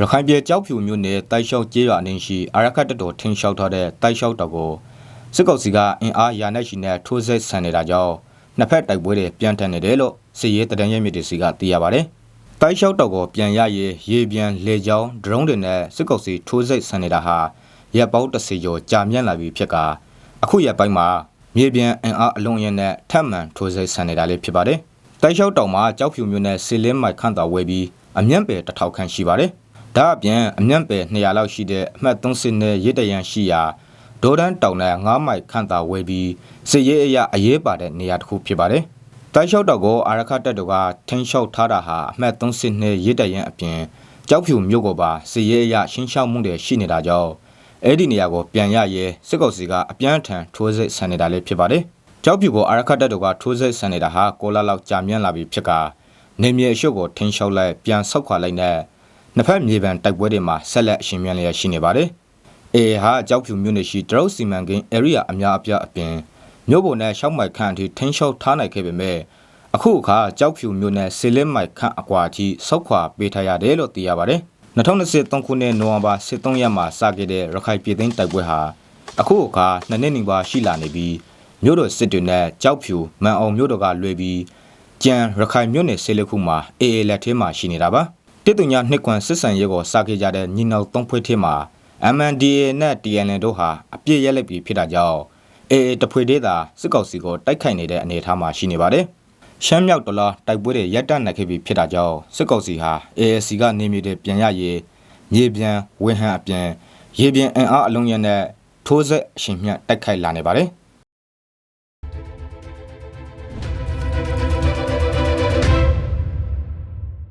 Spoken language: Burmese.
ရခိုင်ပြည်ကြောက်ဖြူမြို့နယ်တိုက်လျှောက်ကျေးရွာအင်းရှိအာရခတ်တပ်တော်ထင်းလျှောက်ထားတဲ့တိုက်လျှောက်တော်ကိုစစ်ကောင်စီကအင်အားရာနဲ့ရှိနဲ့ထိုးစစ်ဆန်နေတာကြောင့်နှစ်ဖက်တိုက်ပွဲတွေပြန်ထန်နေတယ်လို့စစ်ရေးတဒံရဲမြစ်တွေစီကသိရပါတယ်။တိုက်လျှောက်တော်ကိုပြန်ရရေးရေပြန်လေကြောင်းဒရုန်းတွေနဲ့စစ်ကောင်စီထိုးစစ်ဆန်နေတာဟာရပ်ပေါင်းတစ်စီကျော်ကြာမြင့်လာပြီဖြစ်ကအခုရက်ပိုင်းမှာမြေပြန်အင်အားအလုံးအရင်နဲ့ထပ်မံထိုးစစ်ဆန်နေတာလေးဖြစ်ပါတယ်။တိုက်လျှောက်တော်မှာကြောက်ဖြူမြို့နယ်စီလင်းမိုက်ခန့်တော်ဝဲပြီး အမြင့်ပယ်တစ်ထောက်ခန့်ရှိပါတယ်။ဒါအပြင်အမြင့်ပယ်200လောက်ရှိတဲ့အမှတ်30နဲ့ရစ်တရန်ရှိရာဒေါ်ဒန်တောင်နဲ့9မိုင်ခန့်သာဝဲပြီးစစ်ရေးအရာအရေးပါတဲ့နေရာတစ်ခုဖြစ်ပါတယ်။တိုက်လျှောက်တော့ကိုအာရခတ်တပ်တော်ကထင်းလျှောက်ထားတာဟာအမှတ်30နဲ့ရစ်တရန်အပြင်ကြောက်ဖြူမြို့ကိုပါစစ်ရေးအရာရှင်းရှောက်မှုတွေရှိနေတာကြောင့်အဲ့ဒီနေရာကိုပြန်ရရဲစစ်ကောင်စီကအပြန်အထန်ထိုးစစ်ဆန်နေတာလည်းဖြစ်ပါတယ်။ကြောက်ဖြူကိုအာရခတ်တပ်တော်ကထိုးစစ်ဆန်နေတာဟာကိုလာလောက်ကြာမြင့်လာပြီဖြစ်က နေမြေအရှုပ်ကိုထင်းလျှောက်လိုက်ပြန်ဆောက်ခွာလိုက်တဲ့နှစ်ဖက်မြေပံတိုက်ပွဲတွေမှာဆက်လက်အရှင်မြန်လျက်ရှိနေပါတယ်။အေဟာကြောက်ဖြူမြို့နယ်ရှိဒရုတ်စီမံကိန်း area အများအပြားအပြင်မြို့ပေါ်နဲ့ရှောက်မိုက်ခန့်အထိထင်းလျှောက်ထားနိုင်ခဲ့ပေမဲ့အခုအခါကြောက်ဖြူမြို့နယ်ဆီလင်းမိုက်ခန့်အကွာအထိစောက်ခွာပေးထားရတယ်လို့သိရပါတယ်။2023ခုနှစ်နိုဝင်ဘာ23ရက်မှာစခဲ့တဲ့ရခိုင်ပြည်သိမ်းတိုက်ပွဲဟာအခုအခါနှစ်နှစ်နီးပါးရှိလာနေပြီးမြို့တော်စစ်တွေနဲ့ကြောက်ဖြူမန်အောင်မြို့တော်ကလွှဲပြီး ကြံရခိုင်မြို့နယ်ဆေးလခုမှာအေအေလက်ထဲမှာရှိနေတာပါ။တစ်တူညာနှစ်ကွန်စစ်ဆန်ရဲကိုစခဲ့ကြတဲ့ညီနောင်သုံးဖွဲ့ထဲမှာ MNDA နဲ့ TNL တို့ဟာအပြည့်ရက်လက်ပြီးဖြစ်တာကြောင့် AA တဖွဲ့သေးသာစစ်ကောင်စီကိုတိုက်ခိုက်နေတဲ့အနေအထားမှာရှိနေပါတယ်။ရှမ်းမြောက်တလားတိုက်ပွဲတွေရပ်တန့်နိုင်ခဲ့ပြီးဖြစ်တာကြောင့်စစ်ကောင်စီဟာ AAC ကနေမြေတွေပြန်ရရေးမြေပြန်ဝင်းဟန်အပြင်ရေပြန်အင်အားအလုံးရနဲ့ထိုးဆက်အရှင်မြတ်တိုက်ခိုက်လာနေပါတယ်။